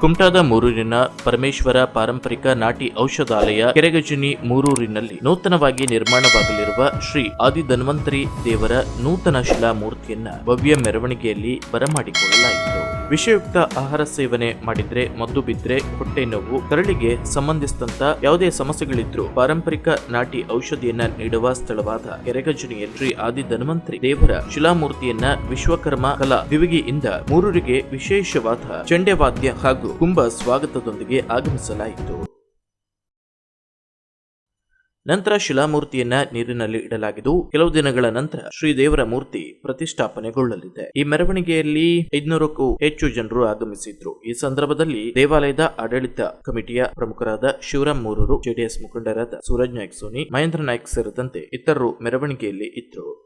ಕುಮಟಾದ ಮೂರೂರಿನ ಪರಮೇಶ್ವರ ಪಾರಂಪರಿಕ ನಾಟಿ ಔಷಧಾಲಯ ಕೆರೆಗಜಿನಿ ಮೂರೂರಿನಲ್ಲಿ ನೂತನವಾಗಿ ನಿರ್ಮಾಣವಾಗಲಿರುವ ಶ್ರೀ ಆದಿ ಧನ್ವಂತರಿ ದೇವರ ನೂತನ ಶಿಲಾ ಮೂರ್ತಿಯನ್ನ ಭವ್ಯ ಮೆರವಣಿಗೆಯಲ್ಲಿ ಬರಮಾಡಿಕೊಳ್ಳಲಾಯಿತು. ವಿಷಯುಕ್ತ ಆಹಾರ ಸೇವನೆ ಮಾಡಿದ್ರೆ ಮದ್ದು ಬಿದ್ರೆ ಹೊಟ್ಟೆ ನೋವು, ಕರಳಿಗೆ ಸಂಬಂಧಿಸಿದಂತ ಯಾವುದೇ ಸಮಸ್ಯೆಗಳಿದ್ರೂ ಪಾರಂಪರಿಕ ನಾಟಿ ಔಷಧಿಯನ್ನ ನೀಡುವ ಸ್ಥಳವಾದ ಕೆರೆಗಜನಿಯಲ್ಲಿ ಶ್ರೀ ಆದಿ ಧನ್ವಂತರಿ ದೇವರ ಶಿಲಾಮೂರ್ತಿಯನ್ನ ವಿಶ್ವಕರ್ಮ ಕಲಾ ದಿವಿಗೆಯಿಂದ ಮೂರೂರಿಗೆ ವಿಶೇಷವಾದ ಚಂಡೆವಾದ್ಯ ಹಾಗೂ ಕುಂಭ ಸ್ವಾಗತದೊಂದಿಗೆ ಆಗಮಿಸಲಾಯಿತು. ನಂತರ ಶಿಲಾಮೂರ್ತಿಯನ್ನ ನೀರಿನಲ್ಲಿ ಇಡಲಾಗಿದ್ದು, ಕೆಲವು ದಿನಗಳ ನಂತರ ಶ್ರೀದೇವರ ಮೂರ್ತಿ ಪ್ರತಿಷ್ಠಾಪನೆಗೊಳ್ಳಲಿದೆ. ಈ ಮೆರವಣಿಗೆಯಲ್ಲಿ ಐದ್ನೂರಕ್ಕೂ ಹೆಚ್ಚು ಜನರು ಆಗಮಿಸಿದ್ರು. ಈ ಸಂದರ್ಭದಲ್ಲಿ ದೇವಾಲಯದ ಆಡಳಿತ ಕಮಿಟಿಯ ಪ್ರಮುಖರಾದ ಶಿವರಾಮ್ ಮೂರೂರು, ಜೆಡಿಎಸ್ ಮುಖಂಡರಾದ ಸೂರಜ್ ನಾಯ್ಕ್ ಸೋನಿ, ಮಹೇಂದ್ರ ನಾಯ್ಕ್ ಸೇರಿದಂತೆ ಇತರರು ಮೆರವಣಿಗೆಯಲ್ಲಿ ಇದ್ರು.